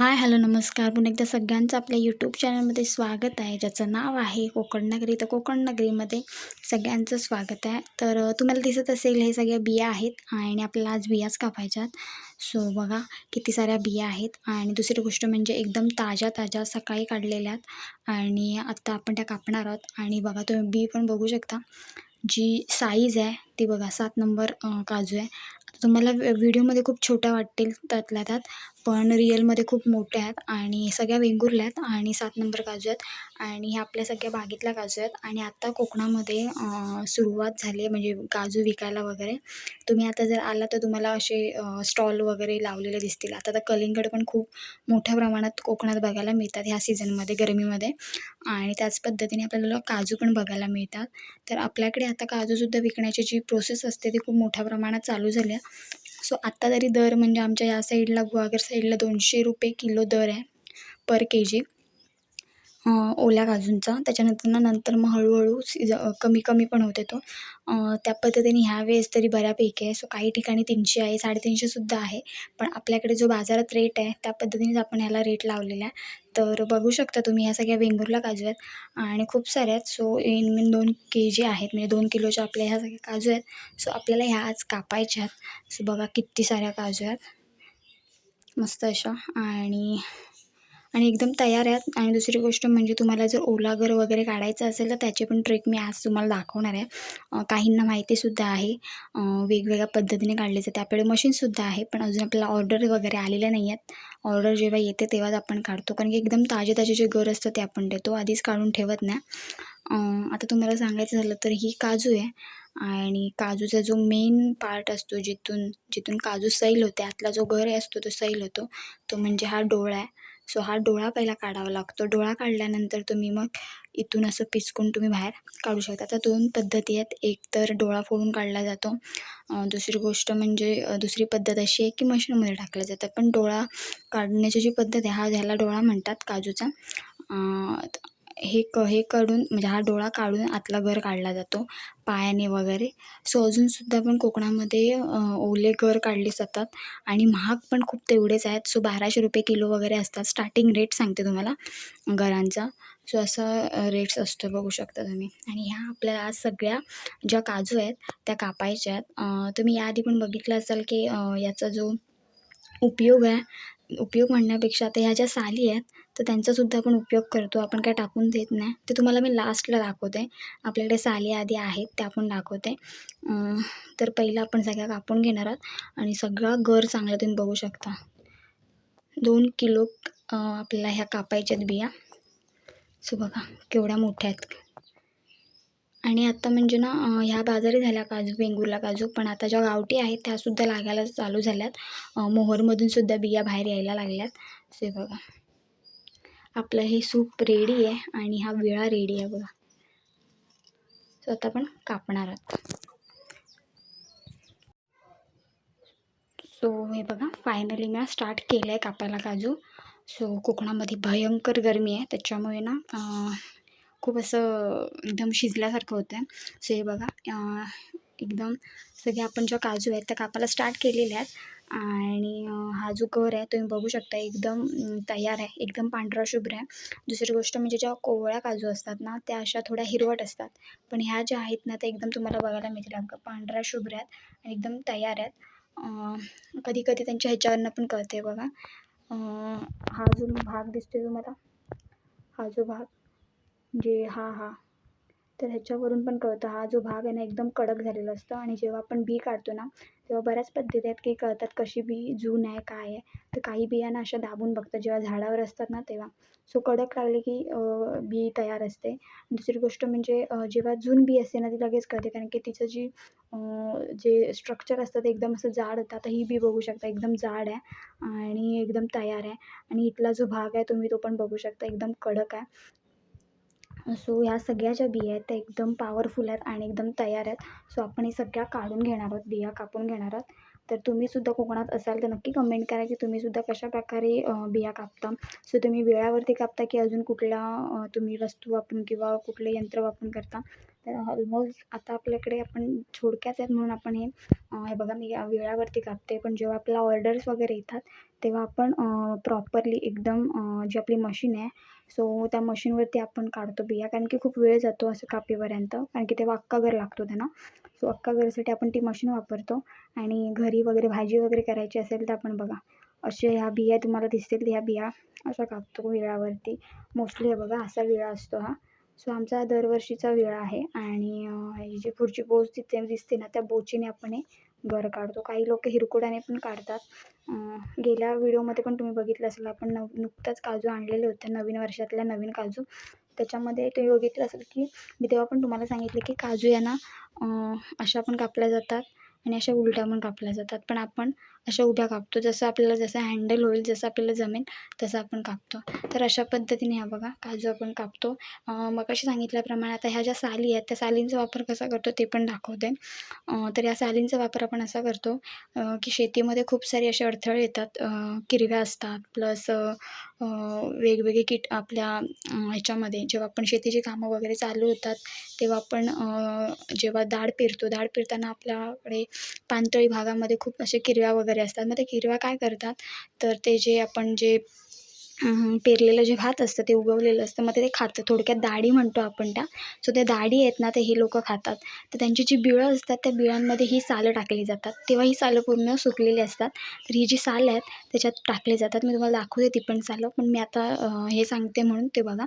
Hi hello नमस्कार. पुन्हा एकदा सगळ्यांचं आपल्या यूट्यूब चॅनलमध्ये स्वागत आहे. ज्याचं नाव आहे कोकण नगरी. तर कोकण नगरीमध्ये सगळ्यांचं स्वागत आहे. तर तुम्हाला दिसत असेल हे सगळ्या बिया आहेत आणि आपल्याला आज बियाच कापायच्यात. सो बघा किती साऱ्या बिया आहेत. आणि दुसरी गोष्ट म्हणजे एकदम ताज्या ताज्या सकाळी काढलेल्या आहेत आणि आत्ता आपण त्या कापणार आहोत. आणि बघा तुम्ही बी पण बघू शकता. जी साईज आहे ती बघा सात नंबर काजू आहे. आता तुम्हाला व्हिडिओमध्ये खूप छोट्या वाटतील त्यातल्या त्यात. पण रिअलमध्ये खूप मोठ्या आहेत आणि सगळ्या वेंगुर्ल्या आहेत आणि सात नंबर काजू आहेत आणि ह्या आपल्या सगळ्या बागेतल्या काजू आहेत आणि आत्ता कोकणामध्ये सुरुवात झाली आहे म्हणजे काजू विकायला वगैरे. तुम्ही आता जर आला तर तुम्हाला असे स्टॉल वगैरे लावलेले दिसतील. आता तर कलिंगड पण खूप मोठ्या प्रमाणात कोकणात बघायला मिळतात ह्या सीझनमध्ये गरमीमध्ये. आणि त्याच पद्धतीने आपल्याला काजू पण बघायला मिळतात. तर आपल्याकडे आता काजूसुद्धा विकण्याची जी प्रोसेस असते ती खूप मोठ्या प्रमाणात चालू झाली आहे. सो आत्ता तरी दर म्हणजे आमच्या या साईडला गुहागर साईडला दोनशे रुपये किलो दर आहे पर के जी ओल्या काजूंचा त्याच्यानंतर ना नंतर मग हळूहळू सीज कमी कमी पण होते तो त्या पद्धतीने ह्या वेळेस तरी बऱ्यापैकी आहे. सो काही ठिकाणी तीनशे आहे साडेतीनशेसुद्धा आहे. पण आपल्याकडे जो बाजारात रेट आहे त्या पद्धतीनेच आपण ह्याला रेट लावलेला आहे. तर बघू शकता तुम्ही ह्या सगळ्या वेंगुर्ला काजू आहेत आणि खूप साऱ्या आहेत. सो इन मीन दोन के जी आहेत. म्हणजे दोन किलोच्या आपल्या ह्या सगळ्या काजू आहेत. सो आपल्याला ह्या आज कापायच्या आहेत. सो बघा किती साऱ्या काजू आहेत. मस्त अशा. आणि आणि एकदम तयार आहेत. आणि दुसरी गोष्ट म्हणजे तुम्हाला जर ओला घर वगैरे काढायचं असेल तर त्याचे पण ट्रिक मी आज तुम्हाला दाखवणार आहे. काहींना माहितीसुद्धा आहे. वेगवेगळ्या पद्धतीने काढले जाते आपल्याकडे मशीनसुद्धा आहे पण अजून आपल्याला ऑर्डर वगैरे आलेल्या नाही आहेत ऑर्डर जेव्हा येते तेव्हाच आपण काढतो. कारण की एकदम ताजे ताजे जे घर असतं ते आपण देतो. आधीच काढून ठेवत नाही. आता तुम्हाला सांगायचं झालं तर ही काजू आहे. आणि काजूचा जो मेन पार्ट असतो जिथून जिथून काजू सैल होते आतला जो घर असतो तो सैल होतो. तो म्हणजे हा डोळा आहे. सो हा डोळा पहिला काढावा लागतो. डोळा काढल्यानंतर तुम्ही मग इथून असं पिचकून तुम्ही बाहेर काढू शकता. तर दोन पद्धती आहेत. एक तर डोळा फोडून काढला जातो. दुसरी गोष्ट म्हणजे दुसरी पद्धत अशी आहे की मशीनमध्ये टाकलं जातं. पण डोळा काढण्याची जी पद्धत आहे हा ह्याला डोळा म्हणतात काजूचा हे क हे काढून म्हणजे हा डोळा काढून आतला घर काढला जातो पायाने वगैरे. सो अजूनसुद्धा पण कोकणामध्ये ओले घर काढले जातात आणि महाग पण खूप तेवढेच आहेत. सो बाराशे रुपये किलो वगैरे असतात. स्टार्टिंग रेट सांगते तुम्हाला घरांचा. सो असा रेट्स असतो बघू शकता तुम्ही. आणि ह्या आपल्याला आज सगळ्या ज्या काजू आहेत त्या कापायच्या आहेत. तुम्ही याआधी पण बघितलं असाल की याचा जो उपयोग आहे उपयोग म्हणण्यापेक्षा आता ह्या ज्या साली आहेत तर त्यांचासुद्धा आपण उपयोग करतो. आपण काय टाकून देत नाही. ते तुम्हाला मी लास्टला दाखवते. आपल्याकडे साली आधी आहेत त्या आपण दाखवते. तर पहिलं आपण सगळ्या कापून घेणार आहोत. आणि सगळा गर चांगला तुम्ही बघू शकता. दोन किलो आपल्याला ह्या कापायच्यात बिया. सो बघा केवढ्या मोठ्या आहेत. आणि आत्ता म्हणजे ना ह्या बाजारी झाल्या काजू वेंगुर्ला काजू पण आता ज्या गावठी आहेत त्यासुद्धा लागायला चालू झाल्यात. अं, सुद्धा बिया बाहेर यायला लागल्यात. सो बघा. आपलं हे सूप रेडी आहे आणि हा विळा रेडी आहे बघा. सो आता आपण कापणार आहोत. सो हे बघा फायनली मी स्टार्ट केलं आहे कापायला काजू. सो कोकणामध्ये भयंकर गरमी आहे. त्याच्यामुळे ना खूप असं एकदम शिजल्यासारखं होतं आहे सो हे बघा एकदम सगळे आपण ज्या काजू आहेत त्या कापायला स्टार्ट केलेल्या आहेत. आणि हा जो गर आहे तुम्ही बघू शकता एकदम तयार आहे एकदम पांढरा शुभ्र आहे. दुसरी गोष्ट म्हणजे ज्या कोवळ्या काजू असतात ना त्या अशा थोड्या हिरवट असतात. पण ह्या ज्या आहेत ना त्या एकदम तुम्हाला बघायला मिळतील. अगं पांढऱ्या शुभ्र आहेत आणि एकदम तयार आहेत. कधी कधी त्यांच्या ह्याच्यावरनं पण कळते बघा. हा जो भाग दिसतोय तुम्हाला हा जो भाग. म्हणजे हा हा. तर ह्याच्यावरून पण कळतं हा जो भाग आहे ना एकदम कडक झालेला असतो आणि जेव्हा आपण बी काढतो ना तेव्हा बऱ्याच पद्धती आहेत की कळतात कशी बी जून आहे काय आहे. तर काही बियाणं अशा दाबून बघतात जेव्हा झाडावर असतात ना तेव्हा. सो कडक लागले की बी तयार असते. दुसरी गोष्ट म्हणजे जेव्हा जून बी असते ना ती लगेच कळते. कारण की तिचं जी जे स्ट्रक्चर असतं ते एकदम असं जाड होतं. आता ही बी बघू शकता एकदम जाड आहे आणि एकदम तयार आहे. आणि इथला जो भाग आहे तुम्ही तो पण बघू शकता एकदम कडक आहे. सो ह्या सगळ्या ज्या बिया आहेत त्या एकदम पॉवरफुल आहेत आणि एकदम तयार आहेत. सो आपण हे सगळ्या काढून घेणार आहोत बिया कापून घेणार आहोत. तर तुम्हीसुद्धा कोकणात असाल तर नक्की कमेंट करा की तुम्हीसुद्धा कशाप्रकारे बिया कापता. सो तुम्ही वेळावरती कापता की अजून कुठला तुम्ही वस्तू वापरून किंवा कुठले यंत्र वापरून करता. तर ऑलमोस्ट आता आपल्याकडे आपण छोडक्याच आहेत म्हणून आपण हे हे बघा मी या वेळावरती कापते. पण जेव्हा आपल्याला ऑर्डर्स वगैरे येतात तेव्हा आपण प्रॉपरली एकदम जी आपली मशीन आहे सो त्या मशीनवरती आपण काढतो बिया. कारण की खूप वेळ जातो असं कापेपर्यंत. कारण की तेव्हा अक्का घर लागतो त्यांना. सो अक्का घरासाठी आपण ती मशीन वापरतो. आणि घरी वगैरे भाजी वगैरे करायची असेल तर आपण बघा असे ह्या बिया तुम्हाला दिसतील ह्या बिया. अशा कापतो विळावरती. मोस्टली हे बघा असा विळा असतो हा. सो आमचा दरवर्षीचा विळा आहे. आणि जी पुढची बोच तिथे दिसते ना त्या बोचीने आपण बरं घर काढतो. काही लोक हिरकुडाने पण काढतात. गेल्या व्हिडिओमध्ये पण तुम्ही बघितलं असेल आपण नव नुकताच काजू आणलेले होते नवीन वर्षातल्या नवीन काजू. त्याच्यामध्ये तुम्ही बघितलं असेल की मी तेव्हा पण तुम्हाला सांगितलं की काजू यांना अशा पण कापल्या जातात आणि अशा उलट्या पण कापल्या जातात. पण आपण अशा उभ्या कापतो. जसं आपल्याला जसं हँडल होईल जसं आपल्याला जमेल तसं आपण कापतो. तर अशा पद्धतीने ह्या बघा काजू आपण कापतो. मग अशी सांगितल्याप्रमाणे आता ह्या ज्या साली आहेत त्या सालींचा वापर कसा करतो ते पण दाखवते. तर या सालींचा वापर आपण असा करतो की शेतीमध्ये खूप सारे असे अडथळे येतात. किरव्या असतात प्लस वेगवेगळे कीट आपल्या ह्याच्यामध्ये जेव्हा आपण शेतीची कामं वगैरे चालू होतात तेव्हा आपण जेव्हा दाढ पेरतो दाढ पेरताना आपल्याकडे पाणतळी भागामध्ये खूप असे किरव्या वगैरे असतात. मग ते किरव्या काय करतात? तर ते जे आपण जे पेरलेलं जे भात असतं ते उगवलेलं असतं. मग ते खातं थोडक्यात दाढी म्हणतो आपण त्या. सो त्या दाढी आहेत ना ते हे लोक खातात. तर त्यांची जी बिळं असतात त्या बिळांमध्ये ही सालं टाकली जातात. तेव्हा ही सालं पूर्ण सुकलेली असतात. तर ही जी सालं आहेत त्याच्यात टाकली जातात. मी तुम्हाला दाखवते ती पण सालं. पण मी आता हे सांगते म्हणून ते बघा.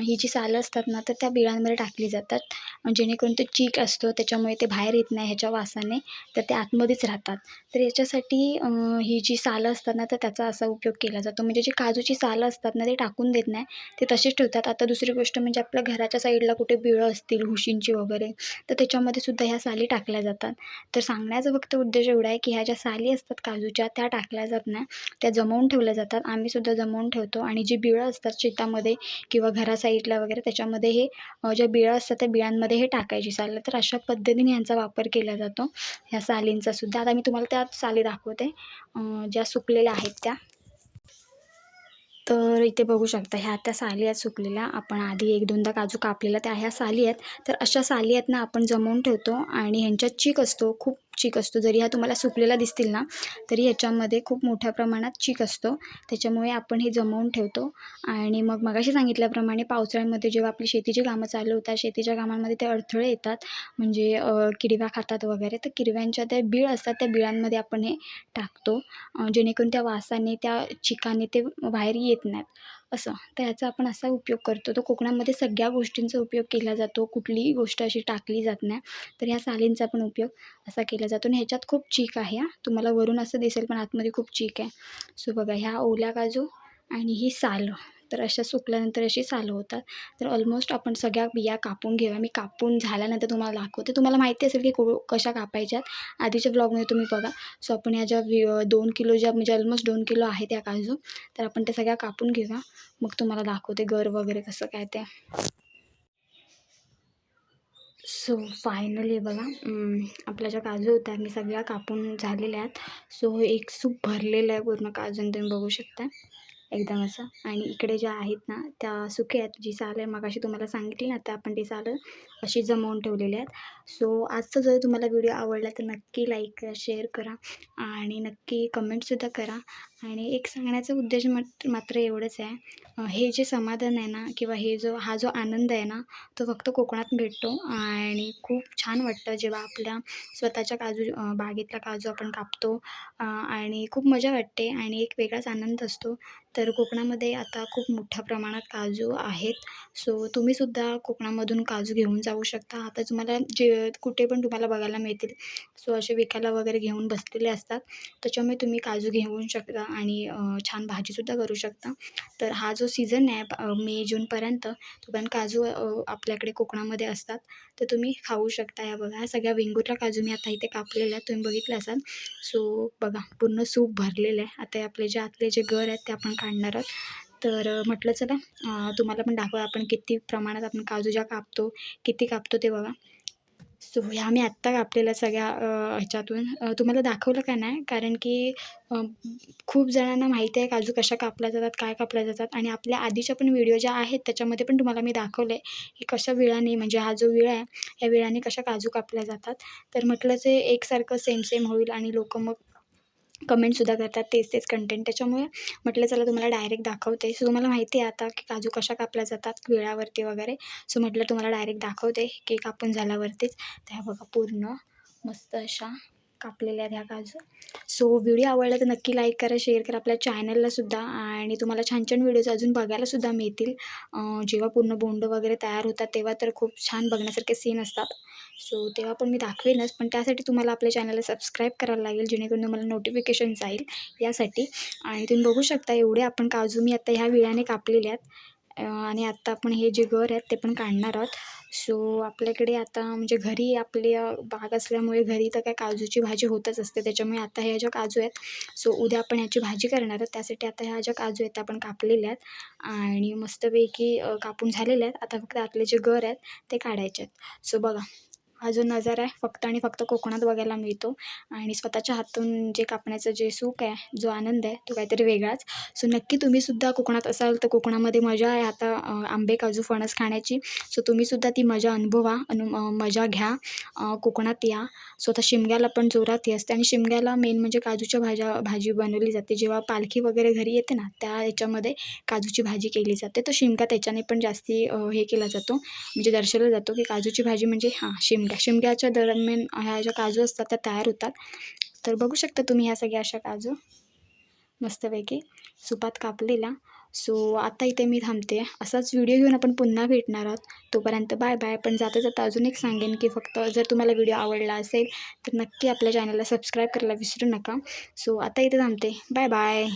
ही जी सालं असतात ना तर त्या बिळांमध्ये टाकली जातात. जेणेकरून तो चीक असतो त्याच्यामुळे ते बाहेर येत नाही ह्याच्या वासाने तर ते आतमध्येच राहतात. तर याच्यासाठी ही जी सालं असतात ना तर त्याचा असा उपयोग केला जातो. म्हणजे जी काजूची सालं असतात ना ते टाकून देत नाही ते तसेच ठेवतात. आता दुसरी गोष्ट म्हणजे आपल्या घराच्या साईडला कुठे बिळं असतील हुशींची वगैरे तर त्याच्यामध्ये सुद्धा ह्या साली टाकल्या जातात. तर सांगण्याचा फक्त उद्देश एवढा आहे की ह्या ज्या साली असतात काजूच्या त्या टाकल्या जात नाही त्या जमवून ठेवल्या जातात. आम्ही सुद्धा जमवून ठेवतो. आणि जी बिळं असतात शेतामध्ये किंवा घरा साईडला वगैरे त्याच्यामध्ये हे ज्या बिळं असतात त्या बिळांमध्ये हे टाकायची सालं. तर अशा पद्धतीने यांचा वापर केला जातो. ह्या सालींचा सुद्धा. आता मी तुम्हाला त्या साली दाखवते. ज्या सुकलेल्या आहेत त्या. तर इथे बघू शकता ह्या त्या साली आहेत सुकलेल्या. आपण आधी एक दोनदा काजू कापलेला त्या ह्या साली आहेत. तर अशा साली आहेत ना आपण जमवून ठेवतो. आणि ह्यांच्यात चीक असतो. खूप चीक असतो. जरी हा तुम्हाला सुकलेला दिसतील ना तरी ह्याच्यामध्ये खूप मोठ्या प्रमाणात चीक असतो. त्याच्यामुळे आपण हे जमवून ठेवतो. आणि मग मगाशी सांगितल्याप्रमाणे पावसाळ्यामध्ये जेव्हा आपली शेतीची कामं चालू होतात शेतीच्या कामांमध्ये ते अडथळे येतात. म्हणजे किडव्या खातात वगैरे. तर किडव्यांच्या त्या बीळ असतात त्या बिळांमध्ये आपण हे टाकतो. जेणेकरून त्या वासाने त्या चिकाने ते बाहेर येत नाहीत. असं. तर याचा आपण असा उपयोग करतो. तर कोकणामध्ये सगळ्या गोष्टींचा उपयोग केला जातो. कुठलीही गोष्ट अशी टाकली जात नाही. तर ह्या सालींचा पण उपयोग असा केला जातो. आणि ह्याच्यात खूप चीक आहे हा. तुम्हाला वरून असं दिसेल पण आतमध्ये खूप चीक आहे. सो बघा ह्या ओल्या काजू आणि ही साल. तर अशा सुकल्यानंतर अशी सालं होतात. तर ऑलमोस्ट आपण सगळ्या बिया कापून घेऊया. मी कापून झाल्यानंतर तुम्हाला दाखवते. तुम्हाला माहिती असेल की को कशा कापायच्यात आधीच्या ब्लॉगमध्ये तुम्ही बघा. सो आपण ह्या ज्या वि दोन किलो ज्या म्हणजे ऑलमोस्ट दोन किलो आहे त्या काजू. तर आपण त्या सगळ्या कापून घेऊया. मग तुम्हाला दाखवते गर वगैरे कसं काय ते. सो फायनली बघा. आपल्या ज्या काजू होत्या मी सगळ्या कापून झालेल्या आहेत. सो एक सूप भरलेलं आहे पूर्ण काजून तुम्ही बघू शकता. एकदम असं. आणि इकडे ज्या आहेत ना त्या सुके आहेत. जी साल आहे मगाशी तुम्हाला सांगितली ना त्या आपण ती सालं अशी जमवून ठेवलेली आहेत. सो आजचा जर तुम्हाला व्हिडिओ आवडला तर नक्की लाईक करा शेअर करा आणि नक्की कमेंटसुद्धा करा. आणि एक सांगण्याचा उद्देश मात्र मात्र एवढंच आहे. हे जे समाधान आहे ना किंवा हे जो हा जो आनंद आहे ना तो फक्त कोकणात भेटतो. आणि खूप छान वाटतं जेव्हा आपल्या स्वतःच्या काजू बागेतला काजू आपण कापतो. आणि खूप मजा वाटते आणि एक वेगळाच आनंद असतो. तर कोकणामध्ये आता खूप मोठ्या प्रमाणात काजू आहेत. सो तुम्हीसुद्धा कोकणामधून काजू घेऊन जाऊ शकता. आता तुम्हाला जे कुठे पण तुम्हाला बघायला मिळतील. सो असे विकायला वगैरे घेऊन बसलेले असतात. त्याच्यामुळे तुम्ही काजू घेऊन शकता. आणि छान भाजीसुद्धा करू शकता. तर हा जो सीझन आहे मे जूनपर्यंत तोपर्यंत काजू आपल्याकडे कोकणामध्ये असतात. तर तुम्ही खाऊ शकता या बघा. ह्या सगळ्या वेंगुर्ला काजू मी आता इथे कापलेल्या आहेत. तुम्ही बघितलं असाल. सो बघा पूर्ण सूप भरलेलं आहे. आता हे आपले जे आतले जे गर आहेत ते आपण काढणार आहोत. तर म्हटलं चला तुम्हाला पण दाखवा आपण किती प्रमाणात आपण काजू ज्या कापतो किती कापतो ते बघा. सो ह्या मी आत्ता कापलेल्या सगळ्या ह्याच्यातून. तुम्हाला दाखवलं का नाही? कारण की खूप जणांना माहिती आहे काजू कशा कापल्या जातात काय कापल्या जातात आणि आपल्या आधीच्या पण व्हिडिओ ज्या आहेत त्याच्यामध्ये पण तुम्हाला मी दाखवलं आहे की कशा विळाने म्हणजे हा जो विळा आहे या विळाने कशा काजू कापल्या जातात. तर म्हटलं ते एकसारखं सेम सेम होईल आणि लोक मग कमेंटसुद्धा करतात. तेच तेच कंटेंट त्याच्यामुळे म्हटलं चला तुम्हाला डायरेक्ट दाखवते. सो तुम्हाला माहिती आहे आता की काजू कशा कापल्या जातात विळावरती वगैरे. सो म्हटलं तुम्हाला डायरेक्ट दाखवते केक कापून झाल्यावरतीच. त्या बघा पूर्ण मस्त अशा कापलेल्या आहेत ह्या काजू. सो व्हिडिओ आवडला तर नक्की लाईक करा शेअर करा आपल्या चॅनललासुद्धा आणि तुम्हाला छान छान व्हिडिओज अजून बघायलासुद्धा मिळतील. जेव्हा पूर्ण बोंड वगैरे तयार होतात तेव्हा तर खूप छान बघण्यासारखे सीन असतात. सो तेव्हा पण मी दाखवेनच. पण त्यासाठी तुम्हाला आपल्या चॅनलला सबस्क्राईब करायला लागेल जेणेकरून तुम्हाला नोटिफिकेशन जाईल यासाठी. आणि तुम्ही बघू शकता एवढे आपण काजू मी आत्ता ह्या विळ्याने कापलेले आहेत. आणि आत्ता आपण हे जे घर आहेत ते पण काढणार आहोत. सो आपल्याकडे आता म्हणजे घरी आपले बाग असल्यामुळे घरी तर काय काजूची भाजी होतच असते. त्याच्यामुळे आता ह्या ज्या काजू आहेत सो उद्या आपण ह्याची भाजी करणार आहोत. त्यासाठी आता ह्या ज्या काजू आहेत त्या आपण कापलेल्या आहेत. आणि मस्तपैकी कापून झालेल्या आहेत. आता फक्त आतले जे घर आहेत ते काढायचे आहेत. सो बघा. हा जो नजारा आहे. फक्त आणि फक्त कोकणात बघायला मिळतो. आणि स्वतःच्या हातून जे कापण्याचं जे सुख आहे जो आनंद आहे तो काहीतरी वेगळाच. सो नक्की तुम्हीसुद्धा कोकणात असाल तर कोकणामध्ये मजा आहे. आता आंबे काजू फणस खाण्याची. सो तुम्हीसुद्धा ती मजा अनुभवा. अनु मजा घ्या. कोकणात या. सो आता शिमग्याला पण जोरात हे असते. आणि शिमग्याला मेन म्हणजे काजूच्या भाज्या भाजी बनवली जाते. जेव्हा पालखी वगैरे घरी येते ना त्या याच्यामध्ये काजूची भाजी केली जाते. तर शिमगा त्याच्याने पण जास्ती हे केला जातो. म्हणजे दर्शवला जातो की काजूची भाजी म्हणजे हां शिमगा शिमग्याच्या दरम्यान ह्या ज्या काजू असतात त्या तयार होतात. तर बघू शकता तुम्ही ह्या सगळ्या अशा काजू. मस्तपैकी सुपात कापलेला. सो आता इथे मी थांबते. असाच व्हिडिओ घेऊन आपण पुन्हा भेटणार आहोत. तोपर्यंत बाय बाय पण जाता जाता अजून एक सांगेन की फक्त जर तुम्हाला व्हिडिओ आवडला असेल तर नक्की आपल्या चॅनलला सबस्क्राईब करायला विसरू नका. सो आता इथे थांबते. Bye bye